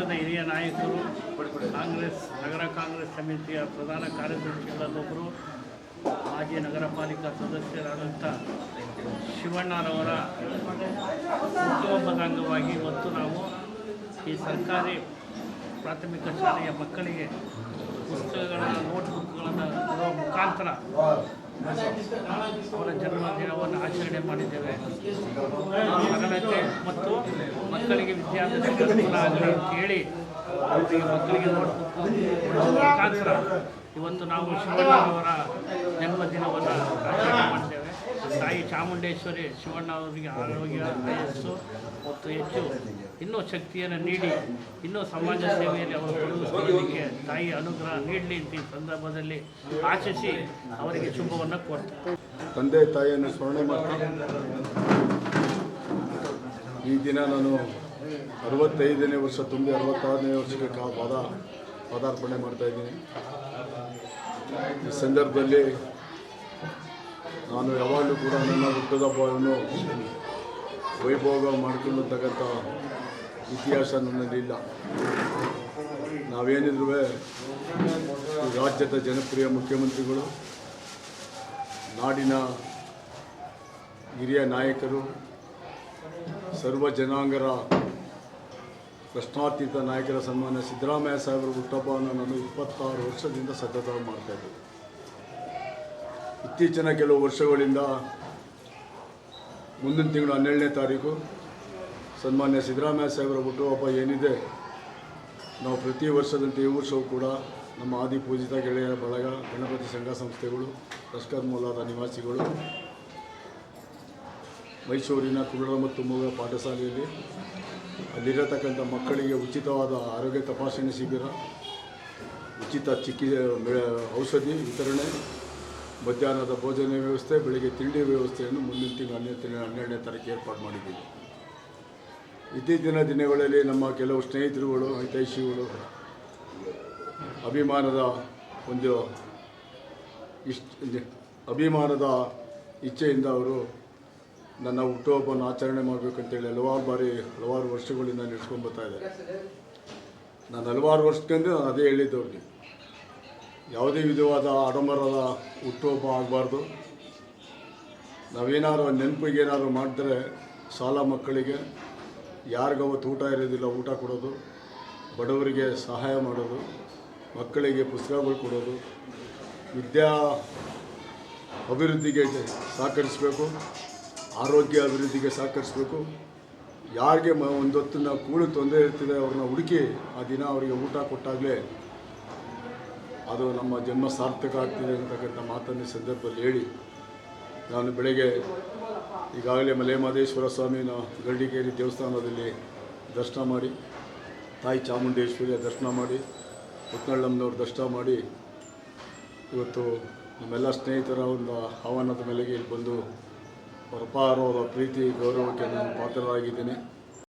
ಪಕ್ಷದ ಹಿರಿಯ ನಾಯಕರು, ಕಾಂಗ್ರೆಸ್, ನಗರ ಕಾಂಗ್ರೆಸ್ ಸಮಿತಿಯ ಪ್ರಧಾನ ಕಾರ್ಯದರ್ಶಿಗಳಲ್ಲೊಬ್ಬರು ಮಾಜಿ ನಗರ ಪಾಲಿಕಾ ಸದಸ್ಯರಾದಂಥ ಶಿವಣ್ಣರವರ ಹುಟ್ಟುಹಬ್ಬದ ಅಂಗವಾಗಿ ಇವತ್ತು ನಾವು ಈ ಸರ್ಕಾರಿ ಪ್ರಾಥಮಿಕ ಶಾಲೆಯ ಮಕ್ಕಳಿಗೆ ಪುಸ್ತಕಗಳ ನೋಟ್ಬುಕ್ಗಳನ್ನು ಕೊಡುವ ಮುಖಾಂತರ ಅವರ ಜನ್ಮದಿನವನ್ನು ಆಚರಣೆ ಮಾಡಿದ್ದೇವೆ. ಸರಳತೆ ಮತ್ತು ಮಕ್ಕಳಿಗೆ ಅಂತ ಹೇಳಿ ಅವರಿಗೆ ಮಕ್ಕಳಿಗೆ ಮುಖಾಂತರ ಇವತ್ತು ನಾವು ಶಿವಣ್ಣನವರ ಜನ್ಮದಿನವನ್ನು ಆಚರಣೆ ಮಾಡಿದ್ದೇವೆ. ಚಾಮುಂಡೇಶ್ವರಿ ಶಿವಣ್ಣ ಅವರಿಗೆ ಆರೋಗ್ಯ, ಆಯಸ್ಸು ಮತ್ತು ಹೆಚ್ಚು ಇನ್ನೂ ಶಕ್ತಿಯನ್ನು ನೀಡಿ, ಇನ್ನೂ ಸಮಾಜ ಸೇವೆಯಲ್ಲಿ ಅವರು ತೊಡಗಿಸಿಕೊಳ್ಳಲಿಕ್ಕೆ ತಾಯಿ ಅನುಗ್ರಹ ನೀಡಲಿ ಅಂತ ಈ ಸಂದರ್ಭದಲ್ಲಿ ಆಶಿಸಿ ಅವರಿಗೆ ಶುಭವನ್ನು ಕೊಡ್ತಾರೆ ತಂದೆ, ತಾಯಿಯನ್ನು ಸ್ಮರಣೆ ಮಾಡಿ ಈ ದಿನ ನಾನು ಅರವತ್ತೈದನೇ ವರ್ಷ ತುಂಬಿ ಅರವತ್ತಾರನೇ ವರ್ಷಕ್ಕೆ ಪದ ಪದಾರ್ಪಣೆ ಮಾಡ್ತಾ ಇದ್ದೀನಿ. ಈ ಸಂದರ್ಭದಲ್ಲಿ ನಾನು ಯಾವಾಗಲೂ ಕೂಡ ನನ್ನ ಹುಟ್ಟುಹಬ್ಬವನ್ನು ವೈಭೋಗ ಮಾಡ್ಕೊಳ್ಳತಕ್ಕಂಥ ಇತಿಹಾಸ ನನ್ನಲ್ಲಿಲ್ಲ. ನಾವೇನಿದ್ರು ರಾಜ್ಯದ ಜನಪ್ರಿಯ ಮುಖ್ಯಮಂತ್ರಿಗಳು, ನಾಡಿನ ಹಿರಿಯ ನಾಯಕರು, ಸರ್ವ ಜನಾಂಗರ ಪ್ರಶ್ನಾತೀತ ನಾಯಕರ ಸನ್ಮಾನ ಸಿದ್ದರಾಮಯ್ಯ ಸಾಹೇಬರ ಹುಟ್ಟಹಬ್ಬವನ್ನು ನಾನು ಇಪ್ಪತ್ತಾರು ವರ್ಷದಿಂದ ಸತತವಾಗಿ ಮಾಡ್ತಾಯಿದ್ದೆ ಇತ್ತೀಚಿನ ಕೆಲವು ವರ್ಷಗಳಿಂದ ಮುಂದಿನ ತಿಂಗಳು ಹನ್ನೆರಡನೇ ತಾರೀಕು ಸನ್ಮಾನ್ಯ ಸಿದ್ದರಾಮಯ್ಯ ಸಾಹೇಬರ ಹುಟ್ಟುಹಬ್ಬ ಏನಿದೆ, ನಾವು ಪ್ರತಿ ವರ್ಷದಂತೆ ಈ ವರ್ಷವೂ ಕೂಡ ನಮ್ಮ ಆದಿ ಪೂಜಿತ ಗೆಳೆಯ ಬಳಗ ಗಣಪತಿ ಸಂಘ ಸಂಸ್ಥೆಗಳು, ಲಷ್ಕರ್ ಮೂಲದ ನಿವಾಸಿಗಳು, ಮೈಸೂರಿನ ಕುರುಡ ಮತ್ತು ಮೂಗ ಪಾಠಶಾಲೆಯಲ್ಲಿ ಅಲ್ಲಿರತಕ್ಕಂಥ ಮಕ್ಕಳಿಗೆ ಉಚಿತವಾದ ಆರೋಗ್ಯ ತಪಾಸಣೆ ಶಿಬಿರ, ಉಚಿತ ಚಿಕಿತ್ಸೆ ಔಷಧಿ ವಿತರಣೆ ಮಧ್ಯಾಹ್ನದ ಭೋಜನ ವ್ಯವಸ್ಥೆ, ಬೆಳಿಗ್ಗೆ ತಿಂಡಿ ವ್ಯವಸ್ಥೆಯನ್ನು ಮುಂದಿನ ತಿಂಗಳು ಹನ್ನೆರಡು ಹನ್ನೆರಡನೇ ತಾರೀಕು ಏರ್ಪಾಡು ಮಾಡಿದ್ದೀವಿ. ಇತ್ತೀಚಿನ ದಿನಗಳಲ್ಲಿ ನಮ್ಮ ಕೆಲವು ಸ್ನೇಹಿತರುಗಳು, ಹಿತೈಷಿಗಳು ಅಭಿಮಾನದ ಒಂದು ಇಷ್ಟ ಅಭಿಮಾನದ ಇಚ್ಛೆಯಿಂದ ಅವರು ನನ್ನ ಹುಟ್ಟುಹಬ್ಬವನ್ನು ಆಚರಣೆ ಮಾಡಬೇಕಂತೇಳಿ ಹಲವಾರು ಬಾರಿ, ಹಲವಾರು ವರ್ಷಗಳಿಂದ ನಡೆಸ್ಕೊಂಡು ಬರ್ತಾ ಇದ್ದಾರೆ. ನಾನು ಹಲವಾರು ವರ್ಷದಿಂದ ನಾನು ಅದೇ ಹೇಳಿದ್ದು ಅವ್ರಿಗೆ ಯಾವುದೇ ವಿಧವಾದ ಆಡಂಬರದ ಹುಟ್ಟುಹಬ್ಬ ಆಗಬಾರ್ದು. ನಾವೇನಾದ್ರು ನೆನಪಿಗೆ ಏನಾದ್ರು ಮಾಡಿದ್ರೆ ಸಾಲ ಮಕ್ಕಳಿಗೆ, ಯಾರಿಗಾವತ್ತು ಊಟ ಇರೋದಿಲ್ಲ ಊಟ ಕೊಡೋದು, ಬಡವರಿಗೆ ಸಹಾಯ ಮಾಡೋದು, ಮಕ್ಕಳಿಗೆ ಪುಸ್ತಕಗಳು ಕೊಡೋದು, ವಿದ್ಯಾ ಅಭಿವೃದ್ಧಿಗೆ ಸಹಕರಿಸಬೇಕು, ಆರೋಗ್ಯ ಅಭಿವೃದ್ಧಿಗೆ ಸಹಕರಿಸಬೇಕು. ಯಾರಿಗೆ ಮ ಕೂಳು ತೊಂದರೆ ಇರ್ತದೆ, ಅವ್ರನ್ನ ಹುಡುಕಿ ಆ ದಿನ ಅವರಿಗೆ ಊಟ ಕೊಟ್ಟಾಗಲೇ ಅದು ನಮ್ಮ ಜನ್ಮ ಸಾರ್ಥಕ ಆಗ್ತಿದೆ ಅಂತಕ್ಕಂಥ ಮಾತನ್ನು ಸಂದರ್ಭದಲ್ಲಿ ಹೇಳಿ, ನಾನು ಬೆಳಗ್ಗೆ ಈಗಾಗಲೇ ಮಲೆಮಹದೇಶ್ವರ ಸ್ವಾಮಿನ ಗರಡಿಗೇರಿ ದೇವಸ್ಥಾನದಲ್ಲಿ ದರ್ಶನ ಮಾಡಿ, ತಾಯಿ ಚಾಮುಂಡೇಶ್ವರಿಯ ದರ್ಶನ ಮಾಡಿ ಮುತ್ನಳ್ಳಮ್ಮನವ್ರ ದರ್ಶನ ಮಾಡಿ, ಇವತ್ತು ನಮ್ಮೆಲ್ಲ ಸ್ನೇಹಿತರ ಒಂದು ಆಹ್ವಾನದ ಮೇಲೆಗೆ ಇಲ್ಲಿ ಬಂದು ಅಪಾರವಾದ ಪ್ರೀತಿ ಗೌರವಕ್ಕೆ ನಾನು ಪಾತ್ರರಾಗಿದ್ದೇನೆ.